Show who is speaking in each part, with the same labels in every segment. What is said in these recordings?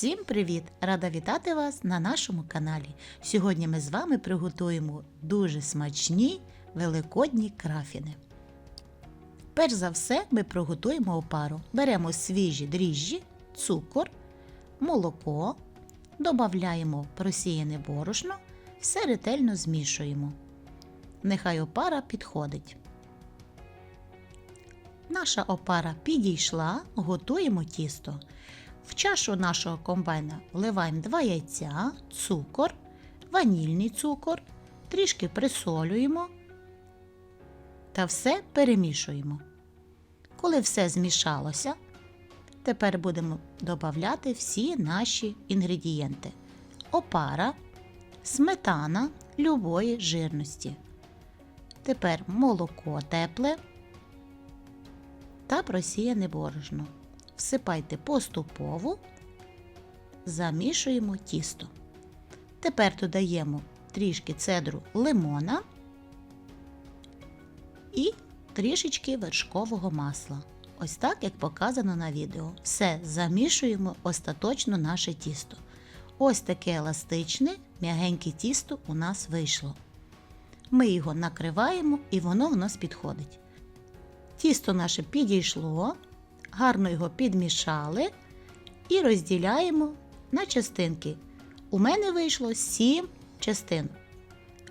Speaker 1: Всім привіт! Рада вітати вас на нашому каналі. Сьогодні ми з вами приготуємо дуже смачні великодні крафіни. Перш за все, ми приготуємо опару. Беремо свіжі дріжджі, цукор, молоко, додаємо просіяне борошно, все ретельно змішуємо. Нехай опара підходить. Наша опара підійшла, готуємо тісто. В чашу нашого комбайна вливаємо 2 яйця, цукор, ванільний цукор, трішки присолюємо та все перемішуємо. Коли все змішалося, тепер будемо додавати всі наші інгредієнти: опара, сметана любої жирності. Тепер молоко тепле та просіяне борошно. Всипайте поступово, замішуємо тісто. Тепер додаємо трішки цедру лимона і трішечки вершкового масла. Ось так, як показано на відео. Все замішуємо остаточно наше тісто. Ось таке еластичне, м'ягеньке тісто у нас вийшло. Ми його накриваємо і воно в нас підходить. Тісто наше підійшло, гарно його підмішали і розділяємо на частинки. У мене вийшло 7 частин.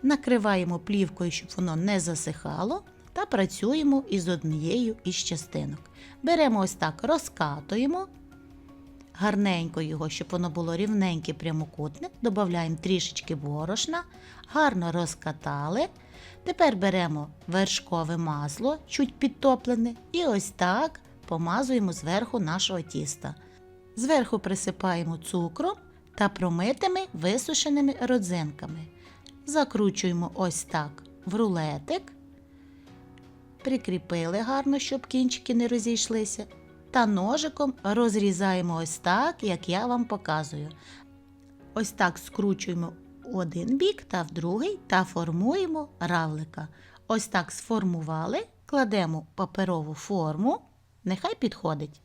Speaker 1: Накриваємо плівкою, щоб воно не засихало, та працюємо із однією із частинок. Беремо ось так, розкатуємо гарненько його, щоб воно було рівненьке прямокутне, додаємо трішечки борошна, гарно розкатали. Тепер беремо вершкове масло, чуть підтоплене, і ось так помазуємо зверху нашого тіста. Зверху присипаємо цукром та промитими висушеними родзинками. Закручуємо ось так в рулетик, прикріпили гарно, щоб кінчики не розійшлися. Та ножиком розрізаємо ось так, як я вам показую. Ось так скручуємо один бік та в другий та формуємо равлика. Ось так сформували, кладемо паперову форму, нехай підходить.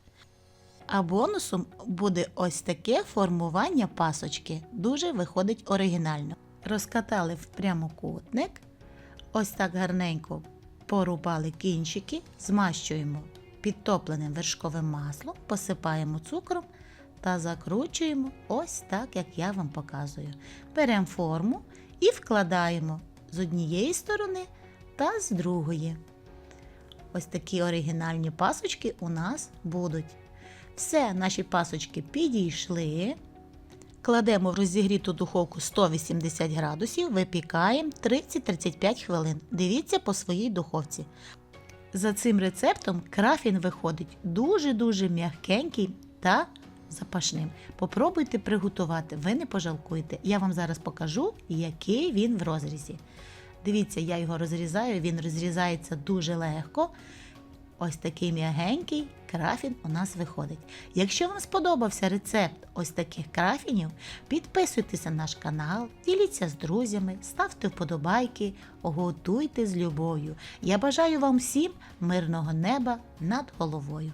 Speaker 1: А бонусом буде ось таке формування пасочки. Дуже виходить оригінально. Розкатали в прямокутник, ось так гарненько порубали кінчики, змащуємо підтопленим вершковим маслом, посипаємо цукром та закручуємо ось так, як я вам показую. Беремо форму і вкладаємо з однієї сторони та з другої. Ось такі оригінальні пасочки у нас будуть. Все, наші пасочки підійшли. Кладемо в розігріту духовку 180 градусів, випікаємо 30-35 хвилин. Дивіться по своїй духовці. За цим рецептом крафін виходить дуже-дуже м'якенький та запашним. Попробуйте приготувати, ви не пожалкуєте. Я вам зараз покажу, який він в розрізі. Дивіться, я його розрізаю, він розрізається дуже легко. Ось такий м'ягенький крафін у нас виходить. Якщо вам сподобався рецепт ось таких крафінів, підписуйтеся на наш канал, діліться з друзями, ставте вподобайки, готуйте з любов'ю. Я бажаю вам всім мирного неба над головою.